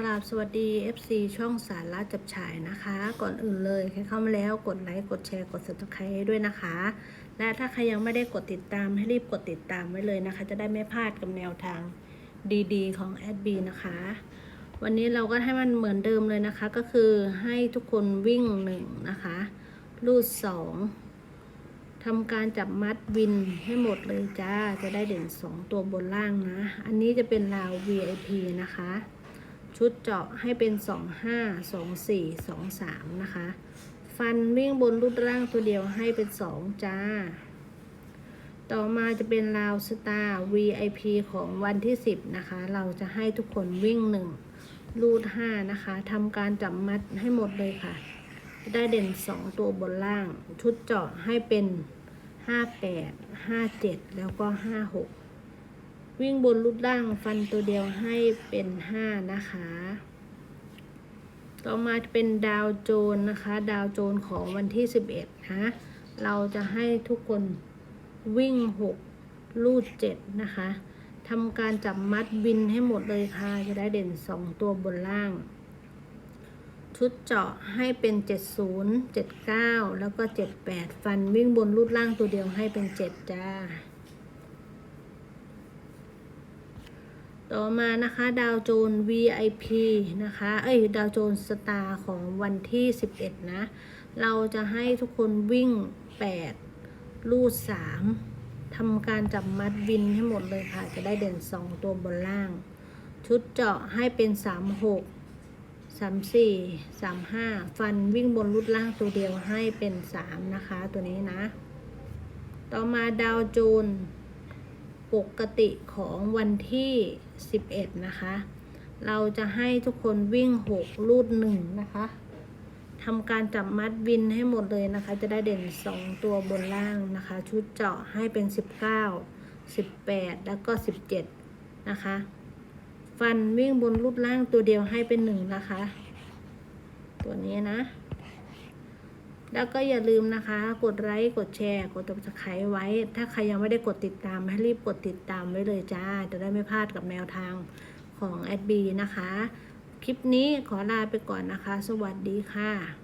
กราบสวัสดี FC ช่องสารละจับฉายนะคะ ก่อนอื่นเลยใครเข้ามาแล้วกดไลค์กดแชร์กด subscribe ด้วยนะคะ และถ้าใครยังไม่ได้กดติดตามให้รีบกดติดตามไว้เลยนะคะ จะได้ไม่พลาดกับแนวทางดีๆ ของแอดบีนะคะ วันนี้เราก็ให้มันเหมือนเดิมเลยนะคะ ก็คือให้ทุกคนวิ่งหนึ่งนะคะรูดสองทำการจับมัดวินให้หมดเลยจ้าจะได้เด่นสองตัวบนล่างนะ อันนี้จะเป็นราว VIP นะคะ ชุดเจาะให้เป็น 2 5 2 4 2 3 นะคะ ฟันวิ่งบนรูดร่างตัวเดียวให้เป็น 2 จ้า ต่อมาจะเป็นราวสตาร์ VIP ของวันที่ 10 นะคะ เราจะให้ทุกคนวิ่ง 1 รูด 5 นะคะทำการจับมัดให้หมดเลยค่ะ ได้เด่น 2 ตัวบนล่าง ชุดเจาะให้เป็น 58 57 แล้วก็ 56 วิ่งบนรูดล่างฟันตัวเดียวให้เป็นห้านะคะ ต่อมาเป็นดาวโจนนะคะ ดาวโจนของวันที่สิบเอ็ดนะ เราจะให้ทุกคนวิ่งหกลูดเจ็ดนะคะทำการจับมัดวินให้หมดเลยค่ะ จะได้เด่นสองตัวบนล่าง ชุดเจาะให้เป็น70 79แล้วก็78ฟันวิ่งบนรูดล่างตัวเดียวให้เป็น7จ้า ต่อมานะคะดาวโจน VIP นะคะเอ้ยดาวโจนสตาร์ของวันที่ 11 นะ เราจะให้ทุกคนวิ่ง 8 ลูด 3ทำการจับมัดวินให้หมดเลยค่ะ จะได้เด่น 2 ตัวบนล่าง ชุดเจาะให้เป็น 36 34 35 ฟันวิ่งบนรูดล่างตัวเดียวให้เป็น 3 นะคะ ตัวนี้นะ ต่อมาดาวโจน ปกติของวันที่ 11 นะคะ เราจะให้ทุกคนวิ่ง6ลูด 1 นะคะทำการจับมัดวินให้หมดเลยนะคะ จะได้เด่น 2 ตัวบนล่างนะคะ ชุดเจาะให้เป็น 19 18 แล้วก็ 17 นะคะ ฟันวิ่งบนรูดล่างตัวเดียวให้เป็น 1 นะคะ ตัวนี้นะ แล้วก็อย่าลืมนะคะ กดไลค์กดแชร์ กดติดตามไว้ ถ้าใครยังไม่ได้กดติดตามให้รีบกดติดตามไว้เลยจ้า จะได้ไม่พลาดกับแนวทางของแอดบีนะคะ คลิปนี้ขอลาไปก่อนนะคะ สวัสดีค่ะ